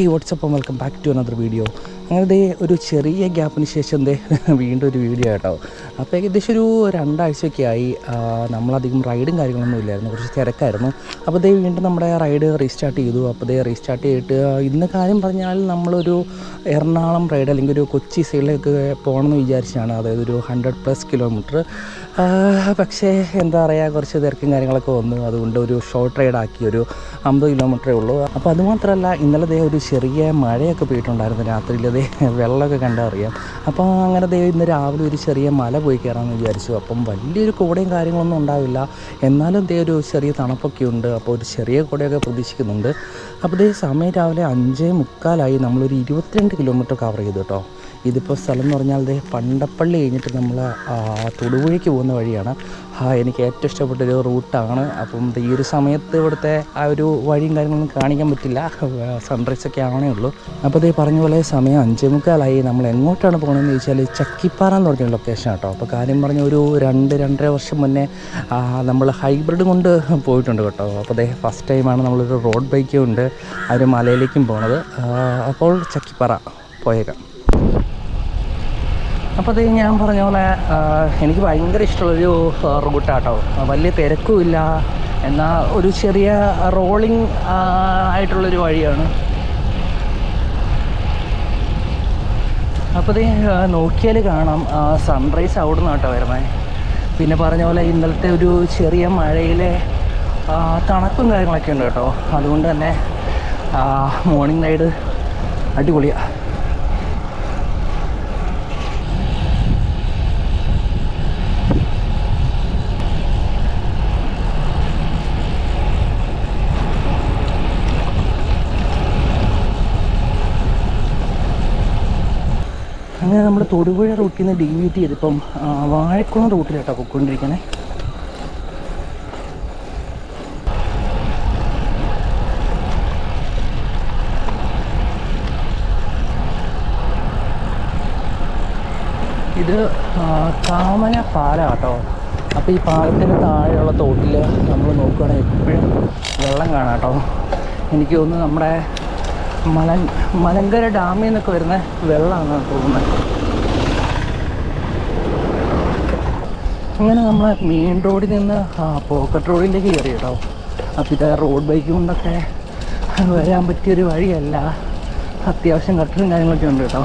Hey, what's up and welcome back to another video. അങ്ങനെ ഒരു ചെറിയ ഗ്യാപ്പിന് ശേഷം ദേ വീണ്ടും ഒരു വീഡിയോ കേട്ടോ അപ്പോൾ ഏകദേശം ഒരു രണ്ടാഴ്ചയൊക്കെ ആയി നമ്മളധികം റൈഡും കാര്യങ്ങളൊന്നും ഇല്ലായിരുന്നു കുറച്ച് തിരക്കായിരുന്നു അപ്പോൾ ദേ വീണ്ടും നമ്മുടെ റൈഡ് റീസ്റ്റാർട്ട് ചെയ്തു അപ്പോൾ ദേ റീസ്റ്റാർട്ട് ചെയ്തിട്ട് ഇന്ന് കാര്യം പറഞ്ഞാൽ നമ്മളൊരു എറണാകുളം റൈഡ് അല്ലെങ്കിൽ ഒരു കൊച്ചി സൈഡിലേക്ക് പോകണമെന്ന് വിചാരിച്ചാണ് അതായത് ഒരു ഹൺഡ്രഡ് പ്ലസ് കിലോമീറ്റർ പക്ഷേ എന്താ പറയുക കുറച്ച് തിരക്കും കാര്യങ്ങളൊക്കെ വന്നു അതുകൊണ്ട് ഒരു ഷോർട്ട് റൈഡാക്കി ഒരു അമ്പത് കിലോമീറ്ററേ ഉള്ളൂ അപ്പോൾ അതുമാത്രമല്ല ഇന്നലെ ദേ ഒരു ചെറിയ മഴയൊക്കെ പോയിട്ടുണ്ടായിരുന്നു രാത്രിയിൽ വെള്ളമൊക്കെ കണ്ടാൽ അറിയാം അപ്പോൾ അങ്ങനെ ഇന്ന് രാവിലെ ഒരു ചെറിയ മല പോയി കയറാമെന്ന് വിചാരിച്ചു അപ്പം വലിയൊരു കൂടയും കാര്യങ്ങളൊന്നും ഉണ്ടാവില്ല എന്നാലും ദേ ഒരു ചെറിയ തണുപ്പൊക്കെ ഉണ്ട് അപ്പോൾ ഒരു ചെറിയ കൂടയൊക്കെ പ്രതീക്ഷിക്കുന്നുണ്ട് അപ്പോൾ ദേ സമയം രാവിലെ അഞ്ചേ മുക്കാലായി നമ്മളൊരു ഇരുപത്തിരണ്ട് കിലോമീറ്റർ കവർ ചെയ്തു കേട്ടോ ഇതിപ്പോൾ സ്ഥലം എന്ന് പറഞ്ഞാൽ അത് പണ്ടപ്പള്ളി കഴിഞ്ഞിട്ട് നമ്മൾ തൊടുപുഴയ്ക്ക് പോകുന്ന വഴിയാണ് എനിക്ക് ഏറ്റവും ഇഷ്ടപ്പെട്ട ഒരു റൂട്ടാണ് അപ്പം ഈ ഒരു സമയത്ത് ഇവിടുത്തെ ആ ഒരു വഴിയും കാര്യങ്ങളൊന്നും കാണിക്കാൻ പറ്റില്ല സൺറൈസ് ഒക്കെ ആവണേ ഉള്ളൂ അപ്പോൾ ഇത് പറഞ്ഞ പോലെ സമയം അഞ്ചേ മുക്കാലായി നമ്മൾ എങ്ങോട്ടാണ് പോകണമെന്ന് ചോദിച്ചാൽ ചക്കിപ്പാറ എന്ന് പറഞ്ഞ ലൊക്കേഷൻ കേട്ടോ അപ്പോൾ കാര്യം പറഞ്ഞ ഒരു രണ്ട് രണ്ടര വർഷം മുന്നേ നമ്മൾ ഹൈബ്രിഡ് കൊണ്ട് പോയിട്ടുണ്ട് കേട്ടോ അപ്പോൾ അതേ ഫസ്റ്റ് ടൈമാണ് നമ്മളൊരു റോഡ് ബൈക്കും ഉണ്ട് ആ ഒരു മലയിലേക്കും പോണത് അപ്പോൾ ചക്കിപ്പാറ പോയേക്കാം അപ്പോൾ അത് ഞാൻ പറഞ്ഞ പോലെ എനിക്ക് ഭയങ്കര ഇഷ്ടമുള്ളൊരു റൂട്ടാട്ടോ വലിയ തിരക്കുമില്ല എന്നാൽ ഒരു ചെറിയ റോളിംഗ് ആയിട്ടുള്ളൊരു വഴിയാണ് അപ്പോൾ ഇത് നോക്കിയാൽ കാണാം സൺറൈസ് അവിടെ നിന്നാട്ടോ വരുന്നത് പിന്നെ പറഞ്ഞ പോലെ ഇന്നലത്തെ ഒരു ചെറിയ മഴയിലെ തണുപ്പും കാര്യങ്ങളൊക്കെ ഉണ്ട് കേട്ടോ അതുകൊണ്ട് തന്നെ മോർണിംഗ് റൈഡ് അടിപൊളിയാണ് അങ്ങനെ നമ്മൾ തൊടുപുഴ റൂട്ടിൽ നിന്ന് ഡീവിയേറ്റ് ചെയ്തിപ്പം വാഴക്കുളം റൂട്ടിലാട്ടോ പൊക്കൊണ്ടിരിക്കണേ ഇത് കാമന പാലാട്ടോ കേട്ടോ അപ്പോൾ ഈ പാലത്തിൻ്റെ താഴെയുള്ള തോട്ടിൽ നമ്മൾ നോക്കുകയാണെങ്കിൽ എപ്പോഴും വെള്ളം കാണാം കേട്ടോ എനിക്ക് തോന്നുന്നു നമ്മുടെ മലൻ മലങ്കര ഡാമിൽ നിന്നൊക്കെ വരുന്ന വെള്ളമാണെന്നാണ് തോന്നുന്നത് അങ്ങനെ നമ്മൾ മെയിൻ റോഡിൽ നിന്ന് പോക്കറ്റ് റോഡിലേക്ക് കയറി കേട്ടോ അപ്പം റോഡ് ബൈക്ക് കൊണ്ടൊക്കെ വരാൻ പറ്റിയൊരു വഴിയല്ല അത്യാവശ്യം കട്ടറും കാര്യങ്ങളൊക്കെ ഉണ്ട് കേട്ടോ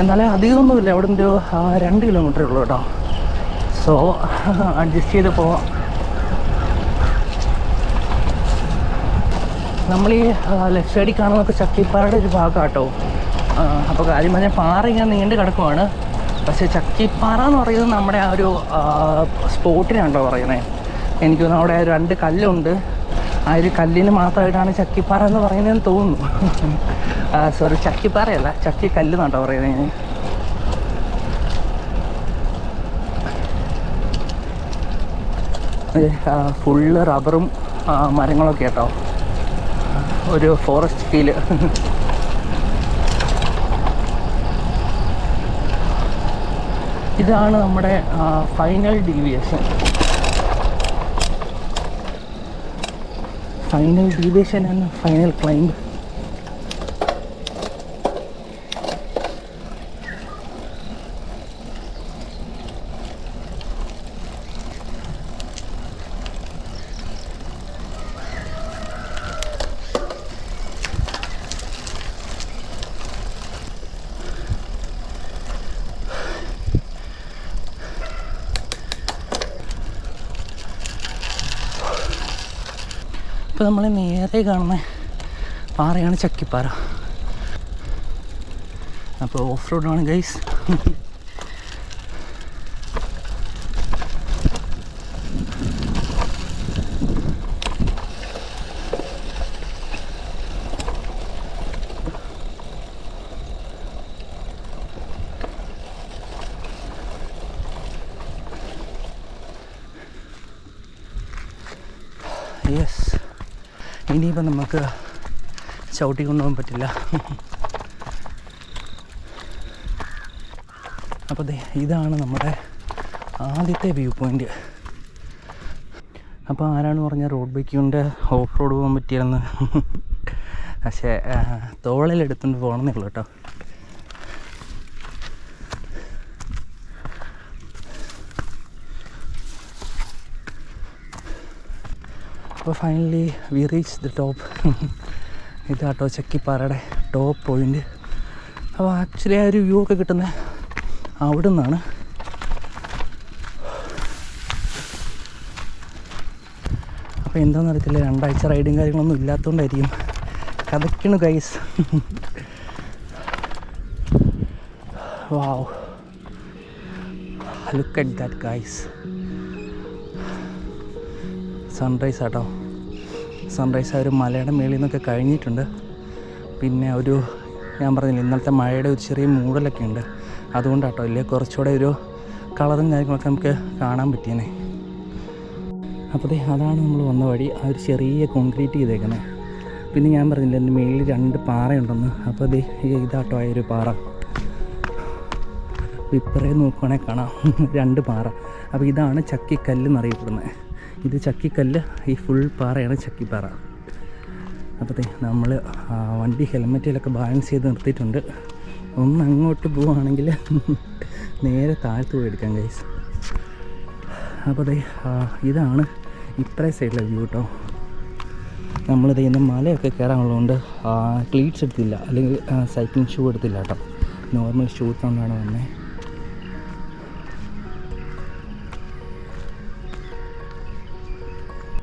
എന്നാലും അധികമൊന്നുമില്ല അവിടെ ഒരു രണ്ട് കിലോമീറ്റർ ഉള്ളൂ കേട്ടോ സോ അഡ്ജസ്റ്റ് ചെയ്ത് പോവാം നമ്മൾ ഈ ലെഫ്റ്റ് സൈഡിൽ കാണുന്നതൊക്കെ ശക്തിപ്പാറയുടെ ഒരു ഭാഗമാണ് കേട്ടോ അപ്പോൾ കാര്യം പറഞ്ഞാൽ പാറ ഇങ്ങനെ നീണ്ട് കിടക്കുവാണ് പക്ഷേ ചക്കിപ്പാറ എന്ന് പറയുന്നത് നമ്മുടെ ആ ഒരു സ്പോട്ടിനാണല്ലോ പറയുന്നത് എനിക്ക് അവിടെ രണ്ട് കല്ലുണ്ട് ആ ഒരു കല്ലിന് മാത്രമായിട്ടാണ് ചക്കിപ്പാറ എന്ന് പറയുന്നതെന്ന് തോന്നുന്നു സോറി ചക്കിപ്പാറയല്ല ചക്കി കല്ല് എന്നാട്ടോ പറയുന്നത് ഞാൻ ഫുള്ള് റബ്ബറും മരങ്ങളൊക്കെ കേട്ടോ ഒരു ഫോറസ്റ്റ് ഫീല് ഇതാണ് നമ്മുടെ final deviation final deviation and final climb ഇപ്പം നമ്മൾ നേരെ കാണുന്ന പാറയാണ് ചക്കിപ്പാറ അപ്പോൾ ഓഫ് റോഡാണ് ഗൈസ് നമുക്ക് ചവിട്ടി കൊണ്ടുപോകാൻ പറ്റില്ല അപ്പോൾ ഇതാണ് നമ്മുടെ ആദ്യത്തെ വ്യൂ പോയിൻ്റ് അപ്പോൾ ആരാണ് പറഞ്ഞ റോഡ് കൊണ്ട് ഓഫ് റോഡ് പോകാൻ പറ്റിയെന്ന് പക്ഷേ തോളിലെടുത്തുകൊണ്ട് പോകണമെന്നേ ഉള്ളൂ കേട്ടോ അപ്പോൾ finally we reach the top ഇത് ആട്ടോ ചക്കിപ്പാറയുടെ ടോപ്പ് പോയിൻ്റ് അപ്പോൾ ആക്ച്വലി ആ ഒരു വ്യൂ ഒക്കെ കിട്ടുന്ന അവിടെ നിന്നാണ് അപ്പോൾ എന്താണെന്ന് അറിയത്തില്ല രണ്ടാഴ്ച റൈഡും കാര്യങ്ങളൊന്നും ഇല്ലാത്തതുകൊണ്ടായിരിക്കും കഥയ്ക്കണു guys wow look at that guys sunrise ആട്ടോ സൺറൈസ് ആ ഒരു മലയുടെ മേളിൽ നിന്നൊക്കെ കഴിഞ്ഞിട്ടുണ്ട് പിന്നെ ഒരു ഞാൻ പറഞ്ഞില്ല ഇന്നലത്തെ മഴയുടെ ഒരു ചെറിയ മൂടലൊക്കെ ഉണ്ട് അതുകൊണ്ടാട്ടോ ഇല്ലേ കുറച്ചുകൂടെ ഒരു കളറും കാര്യങ്ങളൊക്കെ നമുക്ക് കാണാൻ പറ്റിയേനെ അപ്പോൾ അതാണ് നമ്മൾ വന്ന വഴി ആ ഒരു ചെറിയ കോൺക്രീറ്റ് ചെയ്തേക്കുന്നത് പിന്നെ ഞാൻ പറഞ്ഞില്ല എൻ്റെ മേളിൽ രണ്ട് പാറയുണ്ടെന്ന് അപ്പോൾ ദേ ഇതാട്ടോ ആയൊരു പാറ ഇപ്പറേ നോക്കുവാണെങ്കിൽ കാണാം രണ്ട് പാറ അപ്പോൾ ഇതാണ് ചക്കിക്കല്ല് എന്നറിയപ്പെടുന്നത് ഇത് ചക്കിക്കല്ല് ഈ ഫുൾ പാറയാണ് ചക്കിപ്പാറ അപ്പത്തെ നമ്മൾ വണ്ടി ഹെൽമെറ്റിലൊക്കെ ബാലൻസ് ചെയ്ത് നിർത്തിയിട്ടുണ്ട് ഒന്ന് അങ്ങോട്ട് പോവുകയാണെങ്കിൽ നേരെ താഴ്ത്തു പോയി എടുക്കാം ഗൈസ് അപ്പോൾ അതെ ഇതാണ് ഇപ്പറേ സൈഡിലെ വ്യൂ കേട്ടോ നമ്മളിത് ഇന്ന് മലയൊക്കെ കയറാനുള്ളതുകൊണ്ട് ക്ലീറ്റ്സ് എടുത്തില്ല അല്ലെങ്കിൽ സൈക്ലിംഗ് ഷൂ എടുത്തില്ല കേട്ടോ നോർമൽ ഷൂസ് കൊണ്ടാണ് വന്നത്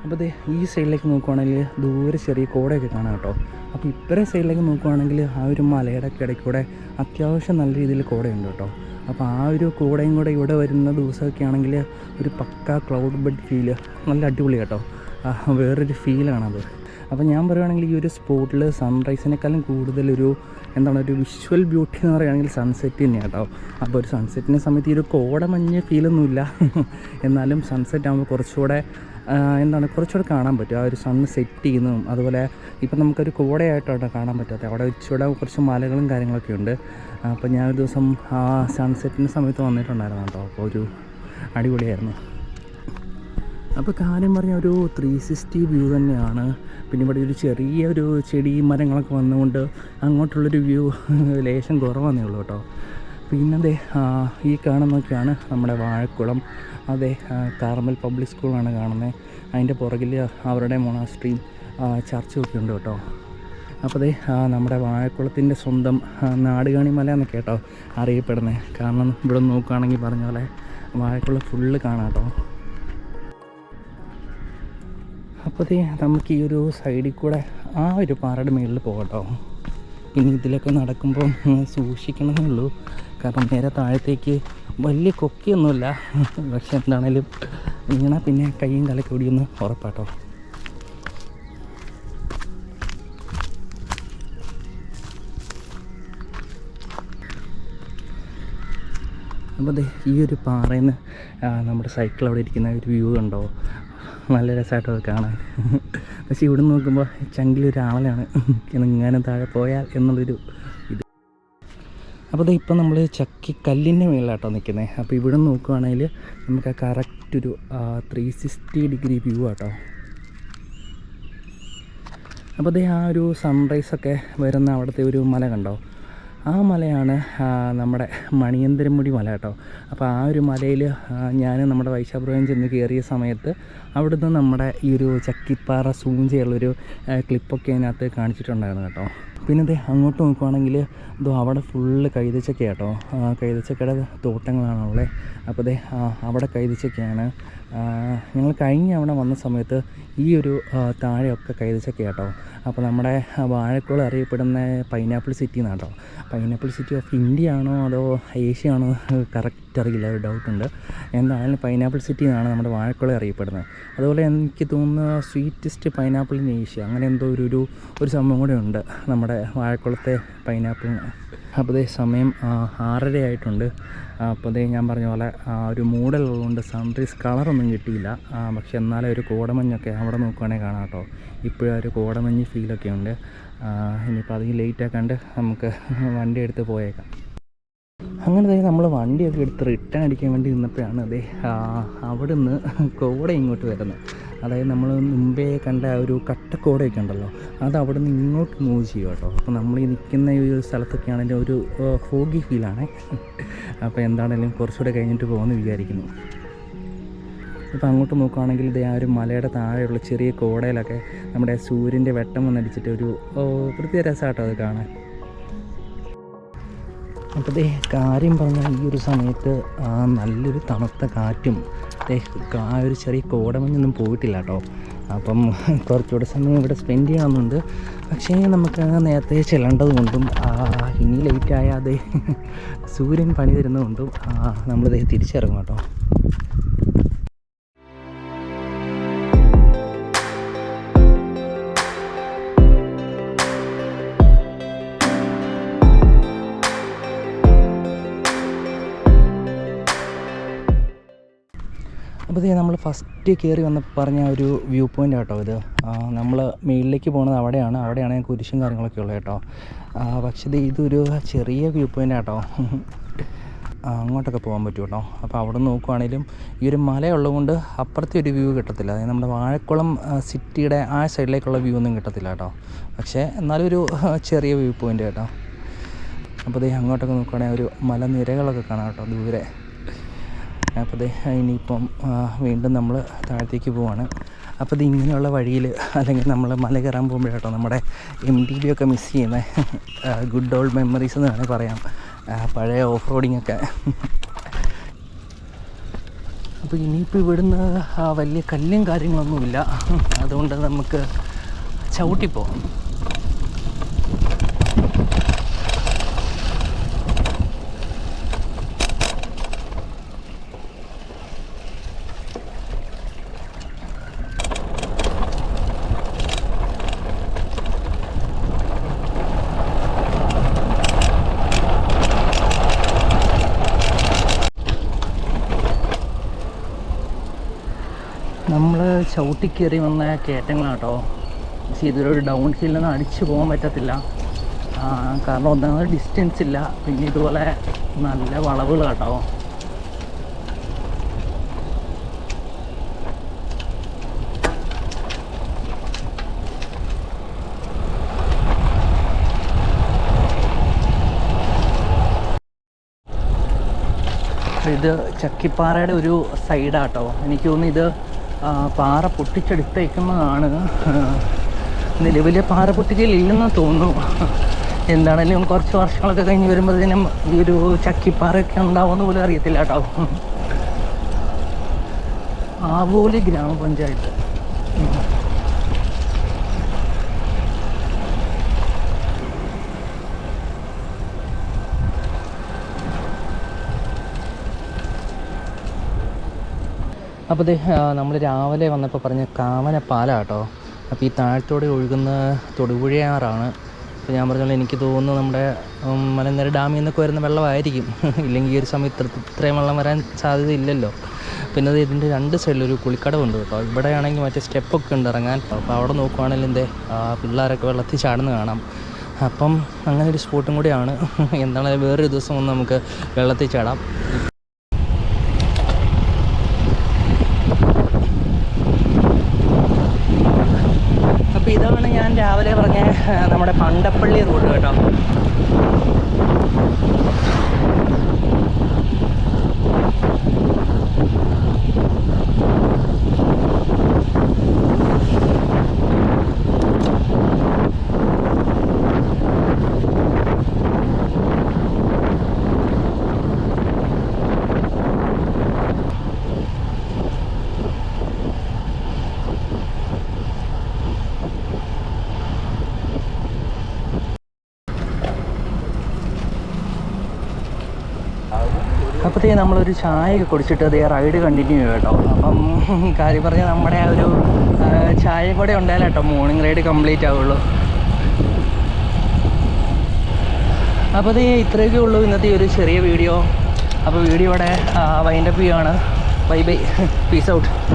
അപ്പോൾ ദേ ഈ സൈഡിലേക്ക് നോക്കുവാണെങ്കിൽ ദൂരെ ചെറിയ കോടയൊക്കെ കാണാം കേട്ടോ അപ്പോൾ ഇപ്പറേ സൈഡിലേക്ക് നോക്കുവാണെങ്കിൽ ആ ഒരു മലയുടെ ഇടയ്ക്കൂടെ അത്യാവശ്യം നല്ല രീതിയിൽ കോടയുണ്ട് കേട്ടോ അപ്പോൾ ആ ഒരു കൂടെയും കൂടെ ഇവിടെ വരുന്ന ദിവസമൊക്കെ ആണെങ്കിൽ ഒരു പക്ക ക്ലൗഡ് ബെഡ് ഫീല് നല്ല അടിപൊളി കേട്ടോ വേറൊരു ഫീലാണത് അപ്പോൾ ഞാൻ പറയുകയാണെങ്കിൽ ഈ ഒരു സ്പോട്ടിൽ സൺറൈസിനേക്കാളും കൂടുതലൊരു എന്താണ് ഒരു വിഷ്വൽ ബ്യൂട്ടി എന്ന് പറയുകയാണെങ്കിൽ സൺസെറ്റ് തന്നെയാണ് കേട്ടോ അപ്പോൾ ഒരു സൺസെറ്റിൻ്റെ സമയത്ത് ഈ ഒരു കോടമഞ്ഞ് ഫീലൊന്നുമില്ല എന്നാലും സൺസെറ്റ് ആകുമ്പോൾ കുറച്ചുകൂടെ എന്താണ് കുറച്ചുകൂടെ കാണാൻ പറ്റും ആ ഒരു സണ് സെറ്റ് ചെയ്യുന്നതും അതുപോലെ ഇപ്പം നമുക്കൊരു കോടയായിട്ടാണ് കാണാൻ പറ്റാത്തത് അവിടെ ഉച്ചയുടെ കുറച്ച് മലകളും കാര്യങ്ങളൊക്കെ ഉണ്ട് അപ്പോൾ ഞാനൊരു ദിവസം ആ സൺസെറ്റിൻ്റെ സമയത്ത് വന്നിട്ടുണ്ടായിരുന്നു കേട്ടോ അപ്പോൾ ഒരു അടിപൊളിയായിരുന്നു അപ്പോൾ കാര്യം പറഞ്ഞാൽ ഒരു ത്രീ സിക്സ്റ്റി വ്യൂ തന്നെയാണ് പിന്നെ ഇവിടെ ഒരു ചെറിയ ഒരു ചെടി മരങ്ങളൊക്കെ വന്നുകൊണ്ട് അങ്ങോട്ടുള്ളൊരു വ്യൂ ലേശം കുറവാന്നേ ഉള്ളൂ കേട്ടോ പിന്നെന്തേ ഈ കാണുന്നതൊക്കെയാണ് നമ്മുടെ വാഴക്കുളം അതെ കാർമൽ പബ്ലിക് സ്കൂളാണ് കാണുന്നത് അതിൻ്റെ പുറകിൽ അവരുടെ മൊണാസ്ട്രിയും ചർച്ചും ഒക്കെ ഉണ്ട് കേട്ടോ അപ്പോൾ അതെ നമ്മുടെ വാഴക്കുളത്തിൻ്റെ സ്വന്തം നാടുകാണി മല എന്നൊക്കെ കേട്ടോ അറിയപ്പെടുന്നത് കാരണം ഇവിടെ നോക്കുകയാണെങ്കിൽ പറഞ്ഞ പോലെ വാഴക്കുളം ഫുള്ള് കാണാം കേട്ടോ അപ്പോൾ നമുക്ക് ഈ ഒരു സൈഡിൽ കൂടെ ആ ഒരു പാറയുടെ മുകളിൽ പോകട്ടോ ഇനി ഇതിലൊക്കെ നടക്കുമ്പോൾ സൂക്ഷിക്കണമെന്നേ ഉള്ളൂ കാരണം നേരെ താഴത്തേക്ക് വലിയ കൊക്കിയൊന്നുമില്ല പക്ഷെ എന്താണേലും വീണാൽ പിന്നെ കൈയും കലക്കി ഓടിയൊന്ന് ഉറപ്പാട്ടോ അപ്പോൾ അതെ ഈ ഒരു പാറയിൽ നിന്ന് നമ്മുടെ സൈക്കിൾ അവിടെ ഇരിക്കുന്ന ഒരു വ്യൂ കണ്ടോ നല്ല രസമായിട്ടോ കാണാൻ പക്ഷെ ഇവിടെ നിന്ന് നോക്കുമ്പോൾ ചങ്കിലൊരാളനാണ് ഇങ്ങനെ താഴെ പോയാൽ എന്നുള്ളൊരു ഇത് അപ്പോൾ ഇത് ഇപ്പം നമ്മൾ ചക്കി കല്ലിൻ്റെ മേളിലാട്ടോ നിൽക്കുന്നത് അപ്പോൾ ഇവിടെ നോക്കുവാണെങ്കിൽ നമുക്ക് ആ കറക്റ്റ് ഒരു ത്രീ സിക്സ്റ്റി ഡിഗ്രി വ്യൂ ആട്ടോ അപ്പോൾ അതേ ആ ഒരു സൺറൈസൊക്കെ വരുന്ന അവിടുത്തെ ഒരു മല കണ്ടോ ആ മലയാണ് നമ്മുടെ മണിയന്തരമുടി മല കേട്ടോ അപ്പോൾ ആ ഒരു മലയിൽ ഞാൻ നമ്മുടെ വൈശാപുരം ചെന്ന് കയറിയ സമയത്ത് അവിടുന്ന് നമ്മുടെ ഈ ഒരു ചക്കിപ്പാറ സൂഞ്ചയുള്ളൊരു ക്ലിപ്പൊക്കെ അതിനകത്ത് കാണിച്ചിട്ടുണ്ടായിരുന്നു കേട്ടോ പിന്നെ ഇത് അങ്ങോട്ട് നോക്കുവാണെങ്കിൽ ഇതോ അവിടെ ഫുള്ള് കൈതച്ചക്ക കേട്ടോ കൈതച്ചക്കയുടെ തോട്ടങ്ങളാണ് അവിടെ അപ്പോൾ അതെ അവിടെ കൈതച്ചക്കയാണ് ഞങ്ങൾ കഴിഞ്ഞ അവിടെ വന്ന സമയത്ത് ഈ ഒരു താഴെയൊക്കെ കൈതച്ചക്ക കേട്ടോ അപ്പോൾ നമ്മുടെ വാഴക്കുളം അറിയപ്പെടുന്ന പൈനാപ്പിൾ സിറ്റി എന്നാണ് കേട്ടോ പൈനാപ്പിൾ സിറ്റി ഓഫ് ഇന്ത്യ ആണോ അതോ ഏഷ്യ ആണോ കറക്റ്റ് കറക്റ്റ് അറിയില്ല ഒരു ഡൗട്ടുണ്ട് എന്തായാലും പൈനാപ്പിൾ സിറ്റി എന്നാണ് നമ്മുടെ വാഴക്കുളം അറിയപ്പെടുന്നത് അതുപോലെ എനിക്ക് തോന്നുന്ന സ്വീറ്റസ്റ്റ് പൈനാപ്പിൾ ഇൻ ഏഷ്യ അങ്ങനെ എന്തോ ഒരു ഒരു ഒരു സംഭവം കൂടെ ഉണ്ട് നമ്മുടെ വാഴക്കുളത്തെ പൈനാപ്പിൾ അപ്പോൾ അതേ സമയം ആറര ആയിട്ടുണ്ട് അപ്പോൾ അതേ ഞാൻ പറഞ്ഞ പോലെ ഒരു മൂടലുള്ളതുകൊണ്ട് സൺറൈസ് കളറൊന്നും കിട്ടിയില്ല പക്ഷെ എന്നാലും ഒരു കോടമഞ്ഞൊക്കെ അവിടെ നോക്കുകയാണെങ്കിൽ കാണാം കേട്ടോ ഇപ്പോഴും ഒരു കോടമഞ്ഞ് ഫീലൊക്കെ ഉണ്ട് ഇനിയിപ്പോൾ അധികം ലേറ്റ് ആക്കാണ്ട് നമുക്ക് വണ്ടി എടുത്ത് പോയേക്കാം അങ്ങനെ തന്നെ നമ്മൾ വണ്ടിയൊക്കെ എടുത്ത് റിട്ടേൺ അടിക്കാൻ വേണ്ടി നിന്നപ്പോഴാണ് അവിടെ നിന്ന് കോട ഇങ്ങോട്ട് വരുന്നത് അതായത് നമ്മൾ മുമ്പേ കണ്ട ഒരു കട്ടക്കോടയൊക്കെ ഉണ്ടല്ലോ അത് അവിടെ നിന്ന് ഇങ്ങോട്ട് മൂവ് ചെയ്യുക കേട്ടോ അപ്പോൾ നമ്മൾ ഈ നിൽക്കുന്ന ഈ ഒരു സ്ഥലത്തൊക്കെ ആണെങ്കിൽ ഒരു ഹോഗി ഫീലാണ് അപ്പോൾ എന്താണെങ്കിലും കുറച്ചുകൂടെ കഴിഞ്ഞിട്ട് പോകുമെന്ന് വിചാരിക്കുന്നു ഇപ്പോൾ അങ്ങോട്ട് നോക്കുകയാണെങ്കിൽ ഇത് ആ ഒരു മലയുടെ താഴെയുള്ള ചെറിയ കോടയിലൊക്കെ നമ്മുടെ സൂര്യൻ്റെ വെട്ടം വന്നടിച്ചിട്ട് ഒരു പ്രത്യേക രസമാട്ടോ അത് കാണാൻ അപ്പോൾ കാര്യം പറഞ്ഞാൽ ഈ ഒരു സമയത്ത് നല്ലൊരു തണുത്ത കാറ്റും ആ ഒരു ചെറിയ കോടമഞ്ഞൊന്നും പോയിട്ടില്ല കേട്ടോ അപ്പം കുറച്ചുകൂടെ സമയം ഇവിടെ സ്പെൻഡ് ചെയ്യണമെന്നുണ്ട് പക്ഷേ നമുക്ക് നേരത്തെ ചെല്ലേണ്ടതുകൊണ്ടും ഇനി ലേറ്റായാൽ അത് സൂര്യൻ പണി തരുന്നതുകൊണ്ടും നമ്മളിതേ തിരിച്ചിറങ്ങും കേട്ടോ ഫസ്റ്റ് കയറി വന്ന് പറഞ്ഞ ഒരു വ്യൂ പോയിൻ്റ് കേട്ടോ ഇത് നമ്മൾ മേളിലേക്ക് പോകുന്നത് അവിടെയാണ് അവിടെയാണ് കുരിശും കാര്യങ്ങളൊക്കെ ഉള്ളത് കേട്ടോ പക്ഷേ ഇത് ഇതൊരു ചെറിയ വ്യൂ പോയിൻ്റ് കേട്ടോ അങ്ങോട്ടൊക്കെ പോകാൻ പറ്റും കേട്ടോ അപ്പോൾ അവിടെ നോക്കുവാണെങ്കിലും ഈ ഒരു മലയുള്ളതുകൊണ്ട് അപ്പുറത്തെ ഒരു വ്യൂ കിട്ടത്തില്ല അതായത് നമ്മുടെ വാഴക്കുളം സിറ്റിയുടെ ആ സൈഡിലേക്കുള്ള വ്യൂ ഒന്നും കിട്ടത്തില്ല കേട്ടോ പക്ഷേ എന്നാലും ഒരു ചെറിയ വ്യൂ പോയിൻ്റ് കേട്ടോ അപ്പോൾ അതേ അങ്ങോട്ടൊക്കെ നോക്കുവാണെങ്കിൽ ഒരു മലനിരകളൊക്കെ കാണാം കേട്ടോ ദൂരെ അപ്പോൾ ഇത് ഇനിയിപ്പം വീണ്ടും നമ്മൾ താഴത്തേക്ക് പോവാണ് അപ്പോൾ ഇത് ഇങ്ങനെയുള്ള വഴിയിൽ അല്ലെങ്കിൽ നമ്മൾ മല കയറാൻ പോകുമ്പോഴാട്ടോ നമ്മുടെ എം ടി ബി ഒക്കെ മിസ് ചെയ്യുന്ന ഗുഡ് ഓൾഡ് മെമ്മറീസ് എന്ന് വേണമെങ്കിൽ പറയാം പഴയ ഓഫ് റോഡിംഗ് ഒക്കെ അപ്പോൾ ഇനിയിപ്പോൾ ഇവിടുന്ന് വലിയ കല്ലും കാര്യങ്ങളൊന്നുമില്ല അതുകൊണ്ട് നമുക്ക് ചവിട്ടിപ്പോകും ചവിട്ടിക്കേറി വന്ന കയറ്റങ്ങളാണ് കേട്ടോ പക്ഷേ ഇതിലൊരു ഡൗൺ ഹില്ലൊന്നും അടിച്ചു പോകാൻ പറ്റത്തില്ല കാരണം ഒന്നാമത് ഡിസ്റ്റൻസ് ഇല്ല പിന്നെ ഇതുപോലെ നല്ല വളവുകൾ കേട്ടോ ഇത് ചക്കിപ്പാറയുടെ ഒരു സൈഡാട്ടോ എനിക്ക് തോന്നുന്നു ഇത് പാറ പൊട്ടിച്ചെടുത്തേക്കുന്നതാണ് നിലവിലെ പാറ പൊട്ടിക്കലില്ലെന്ന് തോന്നുന്നു എന്താണെങ്കിലും കുറച്ച് വർഷങ്ങളൊക്കെ കഴിഞ്ഞ് വരുമ്പോഴത്തേനും ഈ ഒരു ചക്കിപ്പാറയൊക്കെ ഉണ്ടാവുമെന്ന് പോലും അറിയത്തില്ല കേട്ടോ ആവോലി ഗ്രാമപഞ്ചായത്ത് അപ്പോൾ നമ്മൾ രാവിലെ വന്നപ്പോൾ പറഞ്ഞ കാവന പാലാണ് കേട്ടോ അപ്പോൾ ഈ താഴ്ത്തോടെ ഒഴുകുന്ന തൊടുപുഴയാറാണ് അപ്പോൾ ഞാൻ പറഞ്ഞാൽ എനിക്ക് തോന്നുന്നു നമ്മുടെ മലനിര ഡാമിൽ നിന്നൊക്കെ വരുന്ന വെള്ളമായിരിക്കും ഇല്ലെങ്കിൽ ഈ ഒരു സമയത്ത് ഇത്രയും വെള്ളം വരാൻ സാധ്യതയില്ലല്ലോ പിന്നെ അത് ഇതിൻ്റെ രണ്ട് സൈഡിലൊരു കുളിക്കടവുണ്ട് കേട്ടോ ഇവിടെയാണെങ്കിൽ മറ്റേ സ്റ്റെപ്പൊക്കെ ഉണ്ട് ഇറങ്ങാൻ അപ്പോൾ അവിടെ നോക്കുവാണെങ്കിൽ എൻ്റെ പിള്ളേരൊക്കെ വെള്ളത്തിൽ ചാടുന്ന കാണാം അപ്പം അങ്ങനെ ഒരു സ്പോട്ടും കൂടിയാണ് എന്താണ് വേറൊരു ദിവസം ഒന്ന് നമുക്ക് വെള്ളത്തിൽ ചാടാം നമ്മുടെ പണ്ടപ്പള്ളി റോഡ് കേട്ടോ അപ്പോഴത്തേക്ക് നമ്മളൊരു ചായയൊക്കെ കുടിച്ചിട്ട് അതേ റൈഡ് കണ്ടിന്യൂ ചെയ്യും കേട്ടോ അപ്പം കാര്യം പറഞ്ഞാൽ നമ്മുടെ ആ ഒരു ചായ കൂടെ ഉണ്ടായാലും കേട്ടോ മോർണിംഗ് റൈഡ് കംപ്ലീറ്റ് ആവുള്ളൂ അപ്പോൾ അത് ഇത്രയൊക്കെ ഉള്ളൂ ഇന്നത്തെ ഒരു ചെറിയ വീഡിയോ അപ്പോൾ ഇവിടെ വൈൻഡപ്പ് ചെയ്യുകയാണ് ബൈ ബൈ പീസ് ഔട്ട്